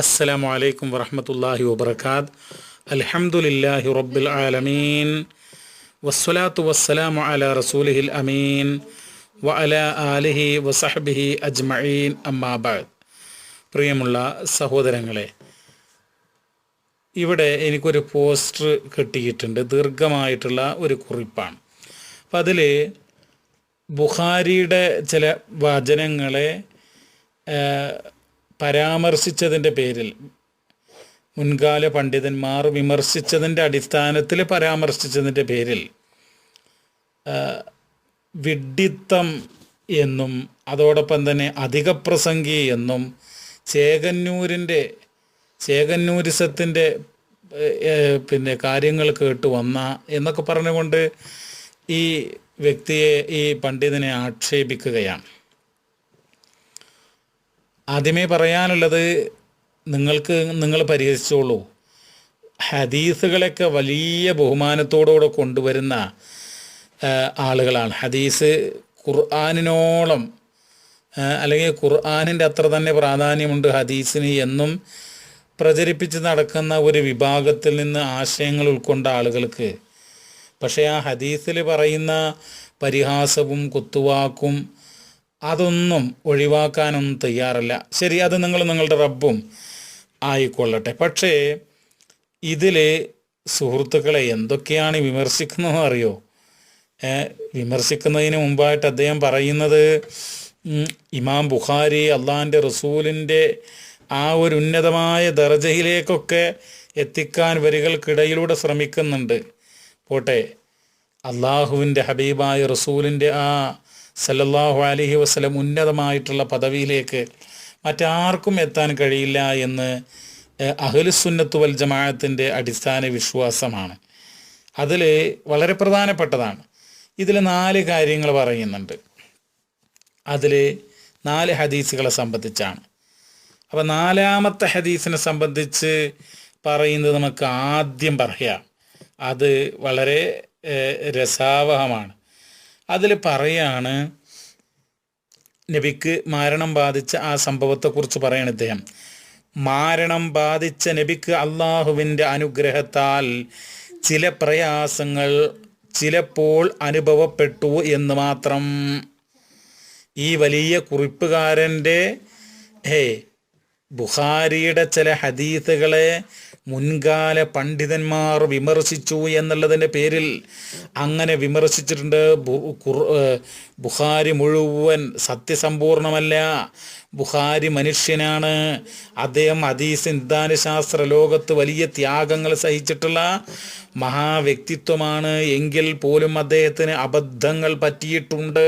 അസ്സലാമു അലൈക്കും വറഹമത്തല്ലാഹി വബർക്കാത്ത് അൽഹംദുലില്ലാഹി റബ്ബിൽ ആലമീൻ. വസ്സലാത്തു വസ്സലാമു അല റസൂലിഹിൽ അമീൻ. വ അല ആലിഹി വസഹബിഹി അജ്മഈൻ. അമ്മാബാദ് പ്രിയമുള്ള സഹോദരങ്ങളെ ഇവിടെ എനിക്കൊരു പോസ്റ്റർ കിട്ടിയിട്ടുണ്ട്. ദീർഘമായിട്ടുള്ള ഒരു കുറിപ്പാണ്. അപ്പം അതിൽ ബുഖാരിയുടെ ചില വചനങ്ങളെ പരാമർശിച്ചതിന്റെ പേരിൽ മുൻകാല പണ്ഡിതന്മാർ വിമർശിച്ചതിന്റെ അടിസ്ഥാനത്തിൽ പരാമർശിച്ചതിന്റെ പേരിൽ വിഡിത്തം എന്നും അതോടൊപ്പം തന്നെ അധികപ്രസംഗി എന്നും ചേകന്നൂരിന്റെ ചേകന്നൂരിസത്തിന്റെ പിന്നെ കാര്യങ്ങൾ കേട്ട് വന്ന എന്നൊക്കെ പറഞ്ഞുകൊണ്ട് ഈ വ്യക്തിയെ ഈ പണ്ഡിതനെ ആക്ഷേപിക്കുകയാണ്. ആദ്യമേ പറയാനുള്ളത് നിങ്ങൾക്ക് നിങ്ങൾ പരിഹരിച്ചോളൂ ഹദീസുകളൊക്കെ വലിയ ബഹുമാനത്തോടുകൂടെ കൊണ്ടുവരുന്ന ആളുകളാണ്. ഹദീസ് ഖുർആാനിനോളം അല്ലെങ്കിൽ ഖുർആാനിന്റെ അത്ര തന്നെ പ്രാധാന്യമുണ്ട് ഹദീസിന് എന്നും പ്രചരിപ്പിച്ച് നടക്കുന്ന ഒരു വിഭാഗത്തിൽ നിന്ന് ആശയങ്ങൾ ഉൾക്കൊണ്ട ആളുകൾക്ക്. പക്ഷേ ആ ഹദീസിൽ പറയുന്ന പരിഹാസവും കുത്തുവാക്കും അതൊന്നും ഒഴിവാക്കാനൊന്നും തയ്യാറല്ല. ശരി അത് നിങ്ങൾ നിങ്ങളുടെ റബ്ബും ആയിക്കൊള്ളട്ടെ. പക്ഷേ ഇതിൽ സുഹൃത്തുക്കളെ എന്തൊക്കെയാണ് വിമർശിക്കുന്നതെന്ന് അറിയോ? വിമർശിക്കുന്നതിന് മുമ്പായിട്ട് അദ്ദേഹം പറയുന്നത് ഇമാം ബുഖാരി അള്ളാഹിന്റെ റസൂലിന്റെ ആ ഒരു ഉന്നതമായ ദർജയിലേക്കൊക്കെ എത്തിക്കാൻ വരികൾക്കിടയിലൂടെ ശ്രമിക്കുന്നുണ്ട്. പോട്ടെ അള്ളാഹുവിന്റെ ഹബീബായ റസൂലിന്റെ ആ സല്ലല്ലാഹു അലഹി വസ്ലം ഉന്നതമായിട്ടുള്ള പദവിയിലേക്ക് മറ്റാർക്കും എത്താൻ കഴിയില്ല എന്ന് അഹലുസുന്നത്ത് വൽ ജമാഅത്തിന്റെ അടിസ്ഥാന വിശ്വാസമാണ്. അതിൽ വളരെ പ്രധാനപ്പെട്ടതാണ്. ഇതിൽ നാല് കാര്യങ്ങൾ പറയുന്നുണ്ട്. അതിൽ നാല് ഹദീസുകളെ സംബന്ധിച്ചാണ്. അപ്പോൾ നാലാമത്തെ ഹദീസിനെ സംബന്ധിച്ച് പറയുന്നത് നമുക്ക് ആദ്യം പറയാം. അത് വളരെ രസാവഹമാണ്. അതിൽ പറയാണ് നബിക്ക് മാരണം ബാധിച്ച ആ സംഭവത്തെക്കുറിച്ച് പറയാണ് ഇദ്ദേഹം. മാരണം ബാധിച്ച നബിക്ക് അള്ളാഹുവിന്റെ അനുഗ്രഹത്താൽ ചില പ്രയാസങ്ങൾ ചിലപ്പോൾ അനുഭവപ്പെട്ടു എന്ന് മാത്രം. ഈ വലിയ കുറിപ്പുകാരന്റെ ഹേ ബുഖാരിയുടെ ചില ഹദീസുകളെ മുൻകാല പണ്ഡിതന്മാർ വിമർശിച്ചു എന്നുള്ളതിന്റെ പേരിൽ അങ്ങനെ വിമർശിച്ചിട്ടുണ്ട്. ബുഖാരി മുഴുവൻ സത്യസമ്പൂർണമല്ല. ബുഖാരി മനുഷ്യനാണ്. അദ്ദേഹം ഹദീസ് നിദാനശാസ്ത്ര ലോകത്ത് വലിയ ത്യാഗങ്ങൾ സഹിച്ചിട്ടുള്ള മഹാവ്യക്തിത്വമാണ്. എങ്കിൽ പോലും അദ്ദേഹത്തിന് അബദ്ധങ്ങൾ പറ്റിയിട്ടുണ്ട്.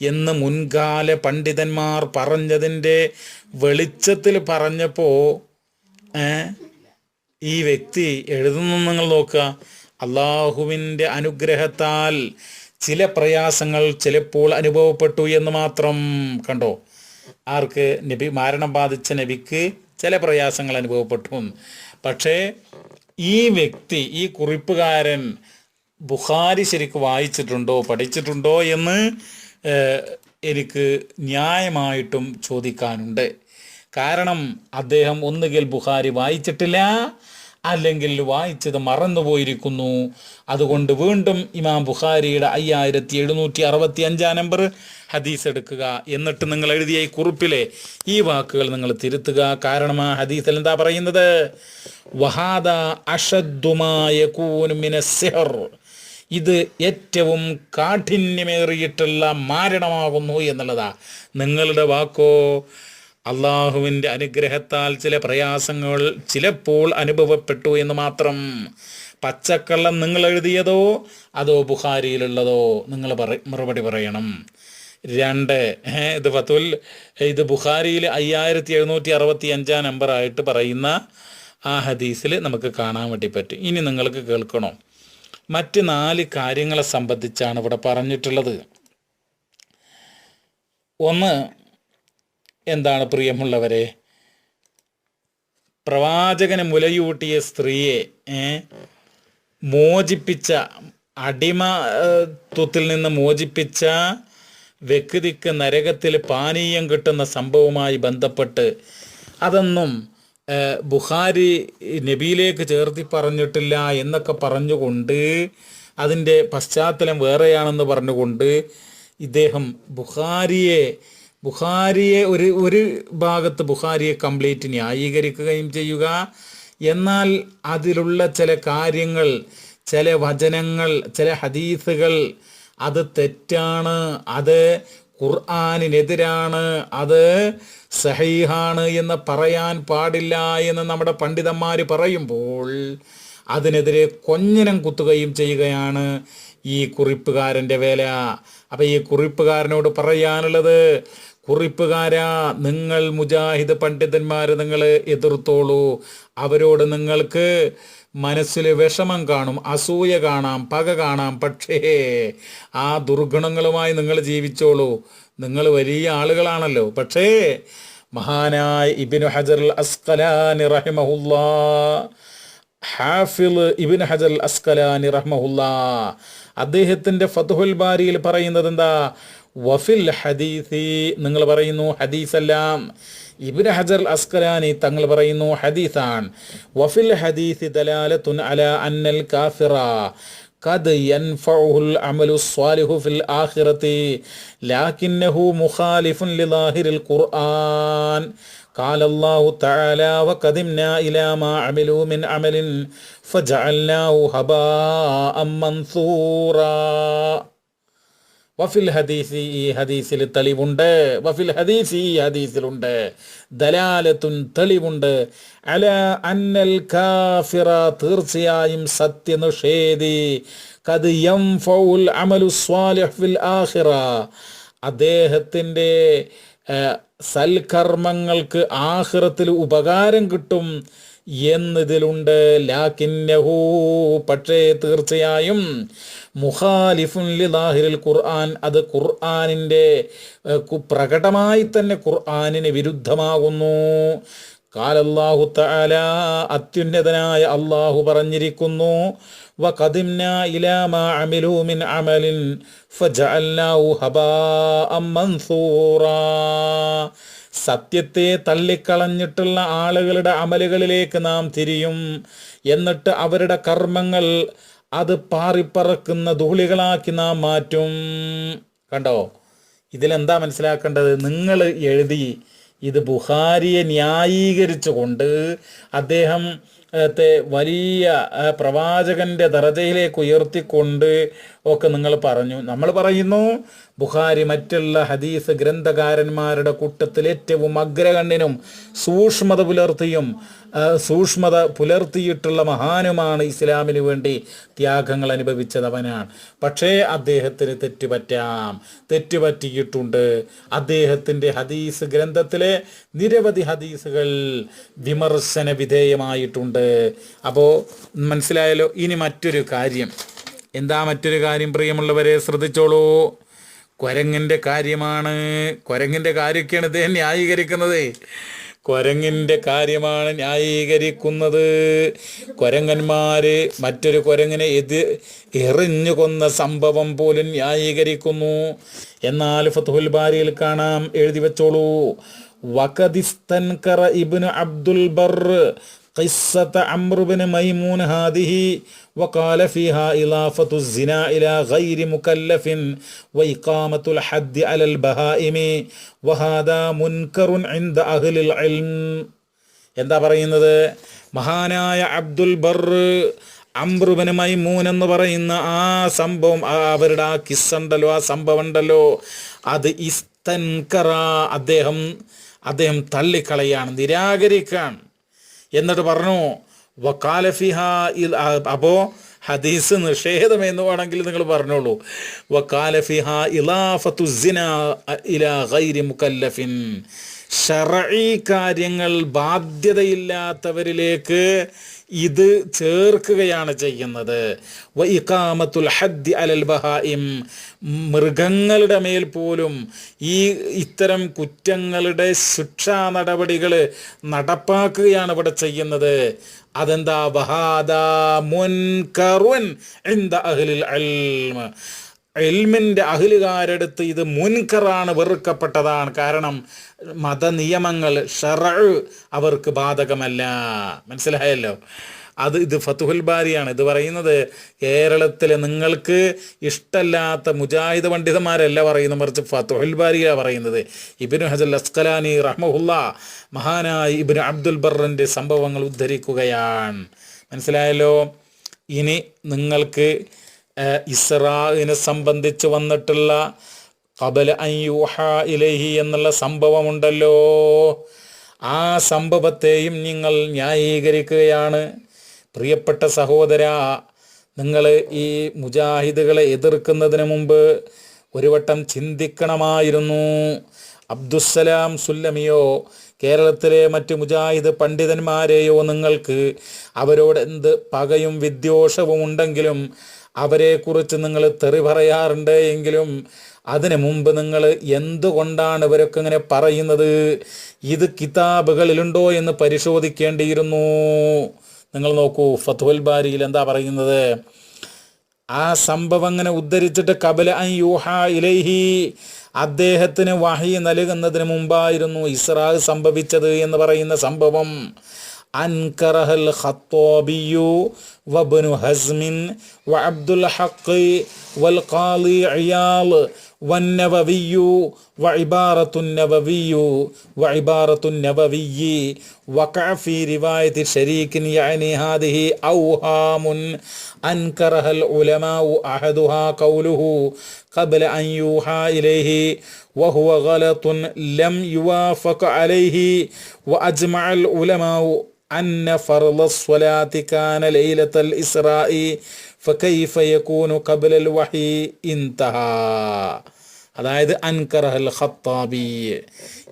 എന്ന് മുൻകാല പണ്ഡിതന്മാർ പറഞ്ഞതിന്റെ വെളിച്ചത്തിൽ പറഞ്ഞപ്പോൾ ഈ വ്യക്തി എഴുതുന്ന നിങ്ങൾ നോക്കുക. അള്ളാഹുവിന്റെ അനുഗ്രഹത്താൽ ചില പ്രയാസങ്ങൾ ചിലപ്പോൾ അനുഭവപ്പെട്ടു എന്ന് മാത്രം കണ്ടോ. ആർക്ക്? നബി മരണം ബാധിച്ച നബിക്ക് ചില പ്രയാസങ്ങൾ അനുഭവപ്പെട്ടു. പക്ഷേ ഈ വ്യക്തി ഈ കുറിപ്പുകാരൻ ബുഖാരി ശരിക്ക് വായിച്ചിട്ടുണ്ടോ പഠിച്ചിട്ടുണ്ടോ എന്ന് എനിക്ക് ന്യായമായിട്ടും ചോദിക്കാനുണ്ട്. കാരണം അദ്ദേഹം ഒന്നുകിൽ ബുഹാരി വായിച്ചിട്ടില്ല അല്ലെങ്കിൽ വായിച്ചത് മറന്നുപോയിരിക്കുന്നു. അതുകൊണ്ട് വീണ്ടും ഇമാം ബുഖാരിയുടെ അയ്യായിരത്തി എഴുന്നൂറ്റി അറുപത്തി അഞ്ചാം നമ്പർ ഹദീസ് എടുക്കുക. എന്നിട്ട് നിങ്ങൾ എഴുതിയ ഈ കുറിപ്പിലെ ഈ വാക്കുകൾ നിങ്ങൾ തിരുത്തുക. കാരണം ആ ഹദീസിൽ എന്താ പറയുന്നത്? വഹാദ അഷദ്ദുമായ കൂനുമിനസിഹർ ഇത് ഏറ്റവും കാഠിന്യമേറിയിട്ടുള്ള മാരണമാകുന്നു എന്നുള്ളതാ. നിങ്ങളുടെ വാക്കോ അള്ളാഹുവിന്റെ അനുഗ്രഹത്താൽ ചില പ്രയാസങ്ങൾ ചിലപ്പോൾ അനുഭവപ്പെട്ടു എന്ന് മാത്രം. പച്ചക്കള്ളം നിങ്ങൾ എഴുതിയതോ അതോ ബുഹാരിയിലുള്ളതോ നിങ്ങൾ പറ മറുപടി പറയണം. രണ്ട് ഇത് ഫത്തുൽ ഇത് ബുഖാരിയിൽ അയ്യായിരത്തി എഴുന്നൂറ്റി അറുപത്തി അഞ്ചാം നമ്പറായിട്ട് പറയുന്ന ആ ഹദീസിൽ നമുക്ക് കാണാൻ വേണ്ടി പറ്റും. ഇനി നിങ്ങൾക്ക് കേൾക്കണോ? മറ്റ് നാല് കാര്യങ്ങളെ സംബന്ധിച്ചാണ് ഇവിടെ പറഞ്ഞിട്ടുള്ളത്. ഒന്ന് എന്താണ് പ്രിയമുള്ളവരെ? പ്രവാചകന് മുലയൂട്ടിയ സ്ത്രീയെ മോചിപ്പിച്ച അടിമത്വത്തിൽ നിന്ന് മോചിപ്പിച്ച വ്യക്തിക്ക് നരകത്തിൽ പാനീയം കിട്ടുന്ന സംഭവവുമായി ബന്ധപ്പെട്ട് അതൊന്നും ബുഖാരി നബിയിലേക്ക് ചേർത്തി പറഞ്ഞിട്ടില്ല എന്നൊക്കെ പറഞ്ഞുകൊണ്ട് അതിന്റെ പശ്ചാത്തലം വേറെയാണെന്ന് പറഞ്ഞുകൊണ്ട് ഇദ്ദേഹം ബുഖാരിയെ ബുഖാരിയെ ഒരു ഒരു ഭാഗത്ത് ബുഖാരിയെ കംപ്ലീറ്റ് ന്യായീകരിക്കുകയും ചെയ്യുക. എന്നാൽ അതിലുള്ള ചില കാര്യങ്ങൾ ചില വചനങ്ങൾ ചില ഹദീസുകൾ അത് തെറ്റാണ്. അത് ഖുർആാനിനെതിരാണ്. അത് സഹീഹാണ് എന്ന് പറയാൻ പാടില്ല എന്ന് നമ്മുടെ പണ്ഡിതന്മാർ പറയുമ്പോൾ അതിനെതിരെ കൊഞ്ഞനം കുത്തുകയും ചെയ്യുകയാണ് ഈ കുറിപ്പുകാരന്റെ വേല. അപ്പം ഈ കുറിപ്പുകാരനോട് പറയാനുള്ളത് കുറിപ്പുകാരാ നിങ്ങൾ മുജാഹിദ് പണ്ഡിതന്മാരെ നിങ്ങൾ എതിർത്തോളൂ. അവരോട് നിങ്ങൾക്ക് മനസ്സിൽ വിഷമം കാണും അസൂയ കാണാം പക കാണാം. പക്ഷേ ആ ദുർഗുണങ്ങളുമായി നിങ്ങൾ ജീവിച്ചോളൂ. നിങ്ങൾ വലിയ ആളുകളാണല്ലോ. പക്ഷേ മഹാനായ ഇബിൻ ഹജർ അസ്കലാനി റഹിമഹുല്ലാ ഹാഫിൽ ഇബിൻ ഹജർ അസ്കലാനി റഹ്മഹുല്ല അദ്ദേഹത്തിന്റെ ഫതുഹുൽ ബാരിയിൽ പറയുന്നത് എന്താ? വഫിൽ ഹദീസി നിങ്ങൾ പറയുന്നു ഹദീസല്ലാം ഇബിൻ ഹജർ അസ്കലാനി തങ്ങൾ പറയുന്നു ഹദീസാൻ വഫിൽ ഹദീസി ദലാലത്തുൻ അല അന്നൽ കാഫിറ قد ينفعه العمل الصالح في الآخرة لكنه مخالف لظاهر القرآن قال الله تعالى وقدمنا إلى ما عملوا من عمل فجعلناه هباء منثورا വഫിൽ ഹദീസി ഈ ഹദീസിൽ തെളിവുണ്ട്. വഫിൽ ഹദീസി ഈ ഹദീസിലുണ്ട്. ദലാലത്തുൻ തെളിവുണ്ട്. അല അന്നൽ കാഫിറ തീർച്ചയായും സത്യനിഷേധി. കത് യം ഫൗൽ അമലു സ്വാലിഹ് ഫിൽ ആഖിറ. അദ്ദേഹത്തിന്റെ സൽക്കർമ്മങ്ങൾക്ക് ആഖിറത്തിൽ ഉപകാരം കിട്ടും. എന്നതിലുണ്ട്. ലാക്കിന്നഹൂ പക്ഷേ തീർച്ചയായും മുഖാലിഫുൻ ലിലാഹിൽ ഖുർആൻ അത് ഖുർആാനിന്റെ പ്രകടമായി തന്നെ ഖുർആാനിന് വിരുദ്ധമാകുന്നു. കാലല്ലാഹു തആല അത്യുന്നതനായ അള്ളാഹു പറഞ്ഞിരിക്കുന്നു ഇലാ മാ അമിലു മിൻ അമലിൻ സത്യത്തെ തള്ളിക്കളഞ്ഞിട്ടുള്ള ആളുകളുടെ അമലുകളിലേക്ക് നാം തിരിയും. എന്നിട്ട് അവരുടെ കർമ്മങ്ങൾ അത് പാറിപ്പറക്കുന്ന ധൂളികളാക്കി നാം മാറ്റും. കണ്ടോ? ഇതിലെന്താ മനസ്സിലാക്കേണ്ടത്? നിങ്ങൾ എഴുതി ഇത് ബുഹാരിയെ ന്യായീകരിച്ചുകൊണ്ട് അദ്ദേഹം ത്തെ വലിയ പ്രവാചകന്റെ ദറജയിലേക്ക് ഉയർത്തിക്കൊണ്ട് ഒക്കെ നിങ്ങൾ പറഞ്ഞു. നമ്മൾ പറയുന്നു ബുഖാരി മറ്റുള്ള ഹദീസ് ഗ്രന്ഥകാരന്മാരുടെ കൂട്ടത്തിൽ ഏറ്റവും അഗ്രഗണ്യനും സൂക്ഷ്മത പുലർത്തിയും സൂക്ഷ്മത പുലർത്തിയിട്ടുള്ള മഹാനുമാണ് ഇസ്ലാമിന് വേണ്ടി ത്യാഗങ്ങൾ അനുഭവിച്ചത് അവനാണ്. പക്ഷേ അദ്ദേഹത്തിന് തെറ്റുപറ്റാം. തെറ്റുപറ്റിയിട്ടുണ്ട്. അദ്ദേഹത്തിന്റെ ഹദീസ് ഗ്രന്ഥത്തിലെ നിരവധി ഹദീസുകൾ വിമർശന വിധേയമായിട്ടുണ്ട്. അപ്പോൾ മനസ്സിലായല്ലോ ഇനി മറ്റൊരു കാര്യം. എന്താ മറ്റൊരു കാര്യം പ്രിയമുള്ളവരെ ശ്രദ്ധിച്ചോളൂ. കുരങ്ങിന്റെ കാര്യമാണ്. കുരങ്ങിന്റെ കാര്യമൊക്കെയാണ് ഇദ്ദേഹം ന്യായീകരിക്കുന്നത്. കുരങ്ങിന്റെ കാര്യമാണ് ന്യായീകരിക്കുന്നത്. കുരങ്ങന്മാര് മറ്റൊരു കുരങ്ങിനെ എതി എറിഞ്ഞു കൊന്ന സംഭവം പോലും ന്യായീകരിക്കുന്നു. എന്നാൽ ഫത്തുഹുൽ ബാരിയിൽ കാണാം. എഴുതി വെച്ചോളൂ. വഖദിസ്തൻകറ ഇബ്നു അബ്ദുൽ ബർ قصة عمرو بن ميمون هذه وقال فيها إضافة الزنا إلى غير مكلف وإقامة الحد على البهائم وهذا منكر عند أهل العلم എന്താ പറയുന്നത് മഹാനായ അബ്ദുൽ ബർ അംബ്രുബന് മൈമൂൻ എന്ന് പറയുന്ന ആ സംഭവം ആ അവരുടെ ആ കിസ്സുണ്ടല്ലോ ആ സംഭവം ഉണ്ടല്ലോ അത് ഇസ്തൻകറ അദ്ദേഹം അദ്ദേഹം തള്ളിക്കളയാണ് നിരാകരിക്കാണ് എന്നിട്ട് പറഞ്ഞു വക്കാലഫിഹ അപ്പോ ഹദീസ് നിഷേധം എന്ന് വേണമെങ്കിൽ നിങ്ങൾ പറഞ്ഞോളൂ. വക്കാലഫിഹ ഇലാഫത്തു സിന ഇലാ ഗൈരി മുക്കല്ലഫിൻ ഷറഈ കാര്യങ്ങൾ ബാധ്യതയില്ലാത്തവരിലേക്ക് ഇത് ചേർക്കുകയാണ് ചെയ്യുന്നത്. വൈകാമത്തുൽ ഹദ്ദി അലൽ ബഹായിം മൃഗങ്ങളുടെ മേൽ പോലും ഈ ഇത്തരം കുറ്റങ്ങളുടെ ശിക്ഷാ നടപടികൾ നടപ്പാക്കുകയാണ് ഇവിടെ ചെയ്യുന്നത്. അതെന്താ? വഹാദ മുൻകറുൻ എന്താ അഹ്ലിൽ ഇൽമ് എൽമിന്റെ അഹിലുകാരെടുത്ത് ഇത് മുൻകറാണ് വെറുക്കപ്പെട്ടതാണ്. കാരണം മതനിയമങ്ങൾ ഷറ അവർക്ക് ബാധകമല്ല. മനസ്സിലായല്ലോ? അത് ഇത് ഫത്തുഹുൽ ബാരിയാണ്. ഇത് പറയുന്നത് കേരളത്തിലെ നിങ്ങൾക്ക് ഇഷ്ടമല്ലാത്ത മുജാഹിദ് പണ്ഡിതന്മാരല്ല പറയുന്നത് മറിച്ച് ഫത്തുഹുൽ ബാരിയാണ് പറയുന്നത്. ഇബിനു ഹജൽ അസ്കലാനി റഹ്മുല്ല മഹാനായി ഇബിന് അബ്ദുൽ ബറിന്റെ സംഭവങ്ങൾ ഉദ്ധരിക്കുകയാണ്. മനസ്സിലായല്ലോ? ഇനി നിങ്ങൾക്ക് ഏഹ്, ഇസ്രാഇനെ സംബന്ധിച്ച് വന്നിട്ടുള്ള കബല അയ്യൂഹ ഇലഹി എന്നുള്ള സംഭവമുണ്ടല്ലോ. ആ സംഭവത്തെയും നിങ്ങൾ ന്യായീകരിക്കുകയാണ്. പ്രിയപ്പെട്ട സഹോദര നിങ്ങൾ ഈ മുജാഹിദുകളെ എതിർക്കുന്നതിന് മുമ്പ് ഒരു വട്ടം ചിന്തിക്കണമായിരുന്നു. അബ്ദുസ്സലാം സുല്ലമിയോ കേരളത്തിലെ മറ്റ് മുജാഹിദ് പണ്ഡിതന്മാരെയോ നിങ്ങൾക്ക് അവരോട് എന്ത് പകയും വിദ്വേഷവും ഉണ്ടെങ്കിലും അവരെക്കുറിച്ച് നിങ്ങൾ തെറി പറയാറുണ്ട് എങ്കിലും അതിനു മുമ്പ് നിങ്ങൾ എന്തുകൊണ്ടാണ് ഇവരൊക്കെ ഇങ്ങനെ പറയുന്നത്? ഇത് കിതാബുകളിലുണ്ടോ എന്ന് പരിശോധിക്കേണ്ടിയിരുന്നു. നിങ്ങൾ നോക്കൂ ഫത്തുൽ ബാരിയിൽ എന്താ പറയുന്നത്? ആ സംഭവം അങ്ങനെ ഉദ്ധരിച്ചിട്ട് കബല യൂഹ ഇലൈഹി അദ്ദേഹത്തിന് വഹി നൽകുന്നതിന് മുമ്പായിരുന്നു ഇസ്രാഹ് സംഭവിച്ചത് എന്ന് പറയുന്ന സംഭവം. أنكره الخطابي وابن هزم وعبد الحق والقاضي عيال والنبوي وعبارة النبوي وعبارة النبوي وقع في رواية شريك يعني هذه أوهام. أنكرها العلماء أحدها قوله قبل أن يوحى إليه وهو غلط لم يوافق عليه وأجمع العلماء أن فرض الصلاة كان ليلة الإسراء فكيف يكون قبل الوحي انتهى അതായത് അൻകറഹൽ ഖത്താബി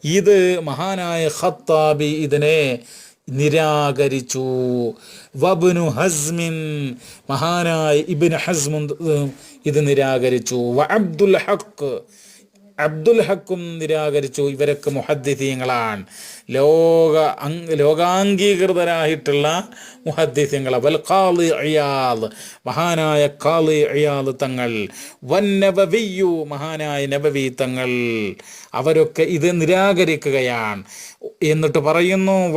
ഇത് മഹാനായ ഖത്താബി ഇതിനെ നിരാകരിച്ചു വബുനു ഹസ്മിൻ മഹാനായ ഇബിൻ ഹസ്മുൻ ഇത് നിരാകരിച്ചു വ അബ്ദുൽ ഹക്ക് അബ്ദുൽ ഹക്കും നിരാകരിച്ചു. ഇവരൊക്കെ മുഹദ്ദിസീങ്ങളാണ്. ലോക ലോകാംഗീകൃതരായിട്ടുള്ള മുഹദ്ദിസീങ്ങൾ വൽ ഖാലി അയാൽ മഹാനായ ഖാലി അയാൽ തങ്ങൾ. വൻ നബവിയു മഹാനായ നബവി തങ്ങൾ. അവരൊക്കെ ഇത് നിരാകരിക്കുകയാണ്. എന്നിട്ട് പറയുന്നു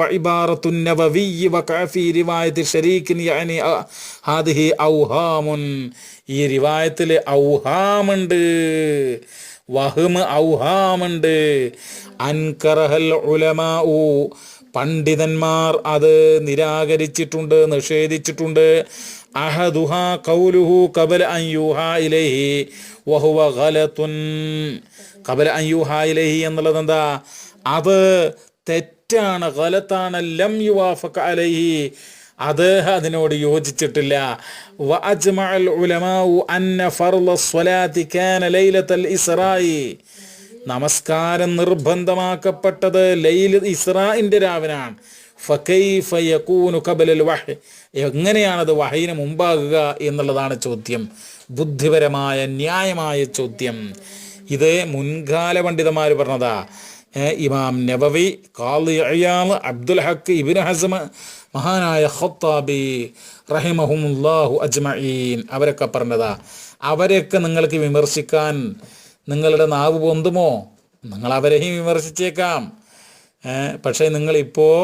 ഈ റിവായത്തിൽ ഔഹാമുണ്ട്. വഹ്മ് ഔഹാമുണ്ട്. അൻകറഹൽ ഉലമാഉ. പണ്ഡിതന്മാർ അത് നിരാകരിച്ചിട്ടുണ്ട് നിഷേധിച്ചിട്ടുണ്ട്. അഹദുഹ കൗലുഹു കബൽ അൻ ഇലഹി വഹുവ ഗലത്തുൻ കബൽ അൻ ഇലൈഹി എന്നുള്ളത് എന്താ? അത് തെറ്റാണ് ഗലത്താണ് ലം യുവാഫക്ക അലൈഹി. അത് അതിനോട് യോജിച്ചിട്ടില്ല. നമസ്കാരം നിർബന്ധമാക്കപ്പെട്ടത് ഇസ്രാഇന്റെ രാവിനാണ്. എങ്ങനെയാണത് വഹയിന് മുമ്പാകുക എന്നുള്ളതാണ് ചോദ്യം. ബുദ്ധിപരമായ ന്യായമായ ചോദ്യം. ഇത് മുൻകാല പണ്ഡിതന്മാർ പറഞ്ഞതാ. ഇമാം നബവി കാൽ അബ്ദുൽ ഹക്ക് ഇബിൻ ഹസ്മ മഹാനായ ഖത്താബി റഹിമഹുമുല്ലാഹു അജ്മഈൻ അവരൊക്കെ പറഞ്ഞതാ അവരെയൊക്കെ നിങ്ങൾക്ക് വിമർശിക്കാൻ നിങ്ങളുടെ നാവ് പൊന്തുമോ? നിങ്ങൾ അവരെയും വിമർശിച്ചേക്കാം പക്ഷേ നിങ്ങളിപ്പോൾ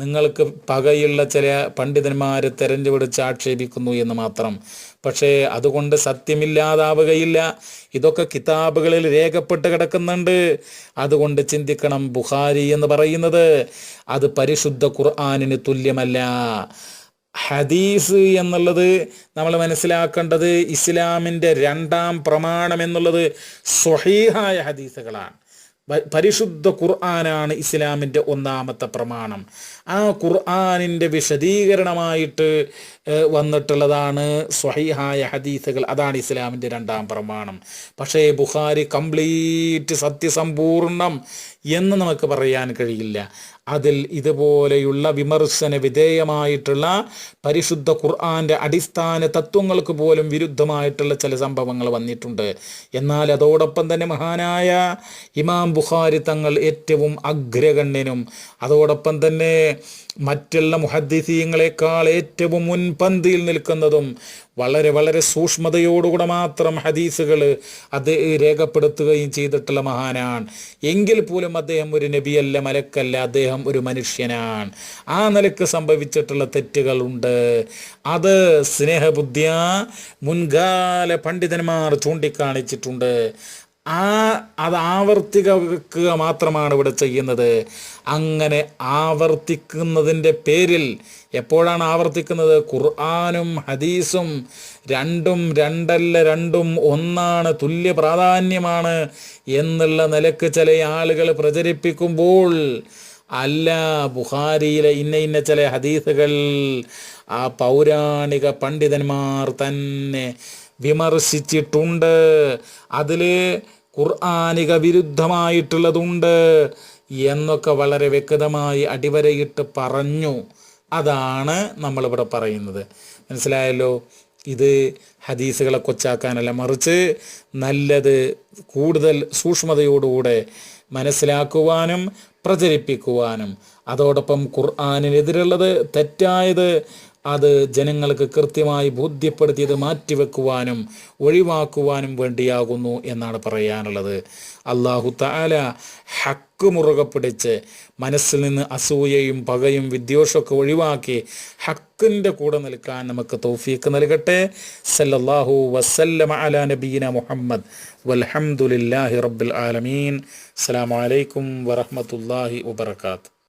നിങ്ങൾക്ക് പകയുള്ള ചില പണ്ഡിതന്മാരെ തെരഞ്ഞുപിടിച്ച് ആക്ഷേപിക്കുന്നു എന്ന് മാത്രം. പക്ഷേ അതുകൊണ്ട് സത്യമില്ലാതാവുകയില്ല. ഇതൊക്കെ കിതാബുകളിൽ രേഖപ്പെട്ട് കിടക്കുന്നുണ്ട്. അതുകൊണ്ട് ചിന്തിക്കണം ബുഹാരി എന്ന് പറയുന്നത് അത് പരിശുദ്ധ ഖുർആാനിന് തുല്യമല്ല. ഹദീസ് എന്നുള്ളത് നമ്മൾ മനസ്സിലാക്കേണ്ടത് ഇസ്ലാമിന്റെ രണ്ടാം പ്രമാണം എന്നുള്ളത് സ്വഹീഹായ ഹദീസുകളാണ്. പരിശുദ്ധ ഖുർആനാണ് ഇസ്ലാമിന്റെ ഒന്നാമത്തെ പ്രമാണം. ആ ഖുർആാനിന്റെ വിശദീകരണമായിട്ട് വന്നിട്ടുള്ളതാണ് സ്വഹീഹായ ഹദീസുകൾ. അതാണ് ഇസ്ലാമിന്റെ രണ്ടാം പ്രമാണം. പക്ഷേ ബുഖാരി കംപ്ലീറ്റ് സത്യസമ്പൂർണം എന്ന് നമുക്ക് പറയാൻ കഴിയില്ല. അതിൽ ഇതുപോലെയുള്ള വിമർശന വിധേയമായിട്ടുള്ള പരിശുദ്ധ ഖുർആാന്റെ അടിസ്ഥാന തത്വങ്ങൾക്ക് പോലും വിരുദ്ധമായിട്ടുള്ള ചില സംഭവങ്ങൾ വന്നിട്ടുണ്ട്. എന്നാൽ അതോടൊപ്പം തന്നെ മഹാനായ ഇമാം ബുഖാരി തങ്ങൾ ഏറ്റവും അഗ്രഗണ്യനും അതോടൊപ്പം തന്നെ മറ്റുള്ള മുഹദ്ദിസീങ്ങളെക്കാൾ ഏറ്റവും മുൻപന്തിയിൽ നിൽക്കുന്നതും വളരെ വളരെ സൂക്ഷ്മതയോടുകൂടെ മാത്രം ഹദീസുകൾ അത് രേഖപ്പെടുത്തുകയും ചെയ്തിട്ടുള്ള മഹാനാണ്. എങ്കിൽ പോലും അദ്ദേഹം ഒരു നബിയല്ല മലക്കല്ല അദ്ദേഹം ഒരു മനുഷ്യനാണ്. ആ നിലയ്ക്ക് സംഭവിച്ചിട്ടുള്ള തെറ്റുകളുണ്ട്. അത് സ്നേഹബുദ്ധിയ മുൻകാല പണ്ഡിതന്മാർ ചൂണ്ടിക്കാണിച്ചിട്ടുണ്ട്. ആ അത് ആവർത്തിക്കുക മാത്രമാണ് ഇവിടെ ചെയ്യുന്നത്. അങ്ങനെ ആവർത്തിക്കുന്നതിന്റെ പേരിൽ എപ്പോഴാണ് ആവർത്തിക്കുന്നത്? ഖുർആാനും ഹദീസും രണ്ടും രണ്ടല്ല രണ്ടും ഒന്നാണ് തുല്യ പ്രാധാന്യമാണ് എന്നുള്ള നിലയ്ക്ക് ചില ആളുകൾ പ്രചരിപ്പിക്കുമ്പോൾ അല്ല ബുഹാരിയിലെ ഇന്ന ഇന്ന ചില ഹദീസുകൾ ആ പൗരാണിക പണ്ഡിതന്മാർ തന്നെ വിമർശിച്ചിട്ടുണ്ട്. അതിൽ ഖുർആാനിക വിരുദ്ധമായിട്ടുള്ളതുണ്ട് എന്നൊക്കെ വളരെ വ്യക്തമായി അടിവരയിട്ട് പറഞ്ഞു. അതാണ് നമ്മളിവിടെ പറയുന്നത്. മനസ്സിലായല്ലോ? ഇത് ഹദീസുകളെ കൊച്ചാക്കാനല്ല മറിച്ച് നല്ലത് കൂടുതൽ സൂക്ഷ്മതയോടുകൂടെ മനസ്സിലാക്കുവാനും പ്രചരിപ്പിക്കുവാനും. അതോടൊപ്പം ഖുർആാനിനെതിരുള്ളത് തെറ്റായത് അത് ജനങ്ങൾക്ക് കൃത്യമായി ബോധ്യപ്പെടുത്തിയത് മാറ്റിവെക്കുവാനും ഒഴിവാക്കുവാനും വേണ്ടിയാകുന്നു എന്നാണ് പറയാനുള്ളത്. അള്ളാഹു താല ഹക്ക് മുറുകെ പിടിച്ച് മനസ്സിൽ നിന്ന് അസൂയയും പകയും വിദ്വേഷമൊക്കെ ഒഴിവാക്കി ഹക്കിന്റെ കൂടെ നിൽക്കാൻ നമുക്ക് തൗഫീക്ക് നൽകട്ടെ. സല്ലല്ലാഹു വസല്ലമ അലാ നബീന മുഹമ്മദ്. വൽഹംദുലില്ലാഹി റബ്ബിൽ ആലമീൻ. അസ്സാം വലൈക്കും വറഹ്മത്തുള്ളാഹി വബറകാതുഹു